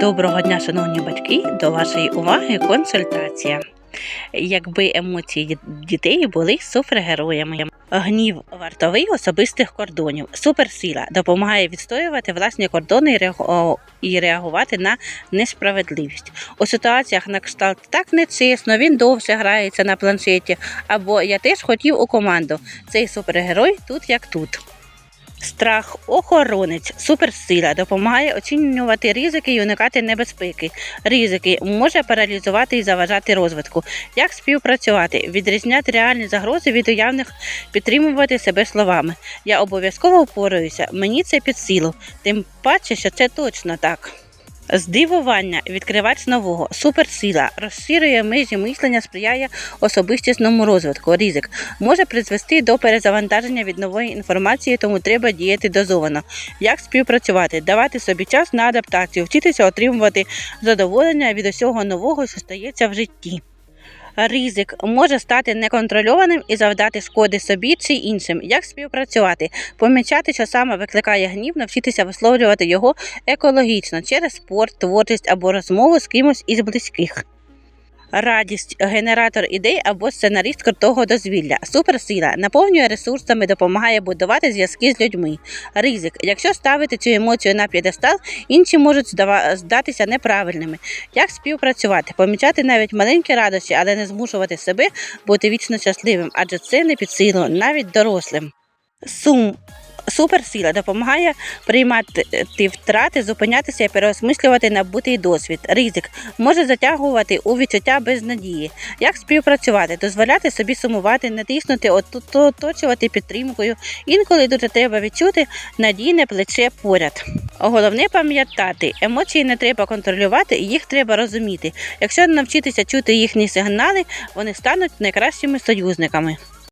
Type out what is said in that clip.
Доброго дня, шановні батьки, до вашої уваги консультація. Якби емоції дітей були супергероями. Гнів вартовий особистих кордонів. Суперсила допомагає відстоювати власні кордони і реагувати на несправедливість. У ситуаціях на кшталт так нечесно, він довше грається на планшеті. Або я теж хотів у команду. Цей супергерой тут як тут. Страх охоронець, суперсила допомагає оцінювати ризики і уникати небезпеки. Ризики може паралізувати і заважати розвитку. Як співпрацювати, відрізняти реальні загрози від уявних, підтримувати себе словами. Я обов'язково впораюся, мені це під силу. Тим паче, що це точно так. Здивування, відкривач нового, суперсила, розширює межі мислення, сприяє особистісному розвитку. Ризик може призвести до перезавантаження від нової інформації, тому треба діяти дозовано. Як співпрацювати, давати собі час на адаптацію, вчитися отримувати задоволення від усього нового, що стається в житті. Ризик може стати неконтрольованим і завдати шкоди собі чи іншим. Як співпрацювати? Помічати, що саме викликає гнів, навчитися висловлювати його екологічно через спорт, творчість або розмову з кимось із близьких. Радість, генератор ідей або сценаріст крутого дозвілля. Суперсила наповнює ресурсами, допомагає будувати зв'язки з людьми. Ризик. Якщо ставити цю емоцію на п'єдестал, інші можуть здатися неправильними. Як співпрацювати? Помічати навіть маленькі радощі, але не змушувати себе бути вічно щасливим, адже це не під силу навіть дорослим. Сум. Суперсила допомагає приймати втрати, зупинятися і переосмислювати набутий досвід. Ризик може затягувати у відчуття безнадії. Як співпрацювати, дозволяти собі сумувати, не тиснути, от- оточувати підтримкою. Інколи дуже треба відчути надійне плече поряд. Головне пам'ятати, емоції не треба контролювати, їх треба розуміти. Якщо навчитися чути їхні сигнали, вони стануть найкращими союзниками.